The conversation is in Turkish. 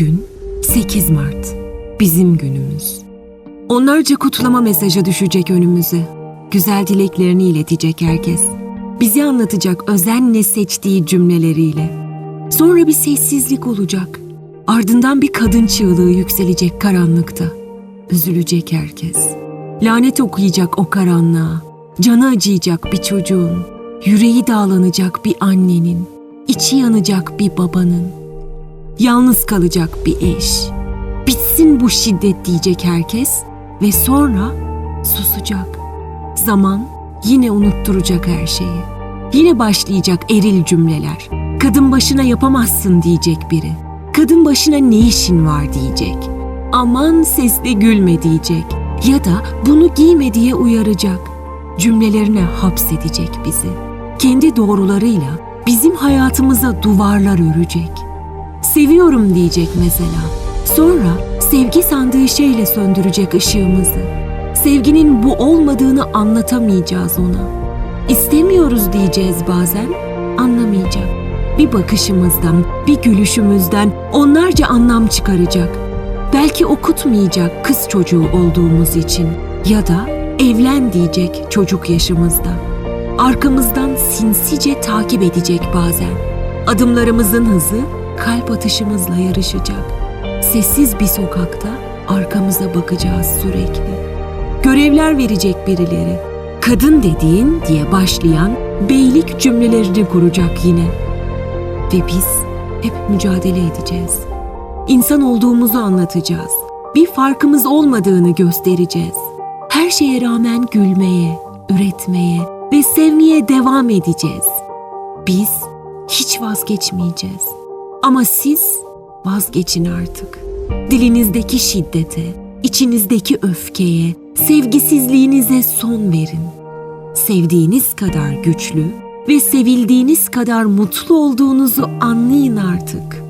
Bugün 8 Mart. Bizim günümüz. Onlarca kutlama mesajı düşecek önümüze. Güzel dileklerini iletecek herkes. Bizi anlatacak özenle seçtiği cümleleriyle. Sonra bir sessizlik olacak. Ardından bir kadın çığlığı yükselecek karanlıkta. Üzülecek herkes. Lanet okuyacak o karanlığa. Canı acıyacak bir çocuğun. Yüreği dağlanacak bir annenin. içi yanacak bir babanın. Yalnız kalacak bir eş. Bitsin bu şiddet diyecek herkes ve sonra susacak. Zaman yine unutturacak her şeyi. Yine başlayacak eril cümleler. Kadın başına yapamazsın diyecek biri. Kadın başına ne işin var diyecek. Aman sesle gülme diyecek. Ya da bunu giyme diye uyaracak. Cümlelerine hapsedecek bizi. Kendi doğrularıyla bizim hayatımıza duvarlar örecek. Seviyorum diyecek mesela. Sonra sevgi sandığı şeyle söndürecek ışığımızı. Sevginin bu olmadığını anlatamayacağız ona. İstemiyoruz diyeceğiz bazen, anlamayacak. Bir bakışımızdan, bir gülüşümüzden onlarca anlam çıkaracak. Belki okutmayacak kız çocuğu olduğumuz için ya da evlen diyecek çocuk yaşımızda. Arkamızdan sinsice takip edecek bazen. Adımlarımızın hızı kalp atışımızla yarışacak. Sessiz bir sokakta arkamıza bakacağız sürekli. Görevler verecek birileri. Kadın dediğin diye başlayan beylik cümlelerini kuracak yine. Ve biz hep mücadele edeceğiz. İnsan olduğumuzu anlatacağız. Bir farkımız olmadığını göstereceğiz. Her şeye rağmen gülmeye, üretmeye ve sevmeye devam edeceğiz. Biz hiç vazgeçmeyeceğiz. Ama siz vazgeçin artık. Dilinizdeki şiddete, içinizdeki öfkeye, sevgisizliğinize son verin. Sevdiğiniz kadar güçlü ve sevildiğiniz kadar mutlu olduğunuzu anlayın artık.